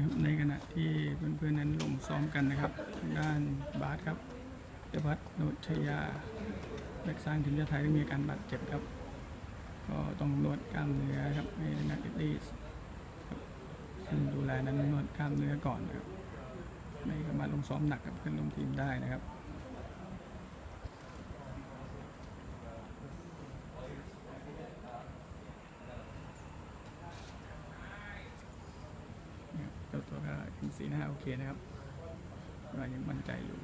นะครับในขณะที่เพื่อนๆนั้นลงซ้อมกันนะครับทางด้านบาสครับเดวัตโนชยาแบกสร้างทีมชาติไทยที่มีอาการบาดเจ็บครับ ก็ต้องนวดกล้ามเนื้อครับในนักเตะครับซึ่งดูแลนั้นนวดกล้ามเนื้อก่อนนะครับไม่สามารถลงซ้อมหนักกับเพื่อนร่วมทีมได้นะครับ นะครับเจ้าตัวก็ยัง สีหน้าโอเคนะครับรายังมั่นใจอยู่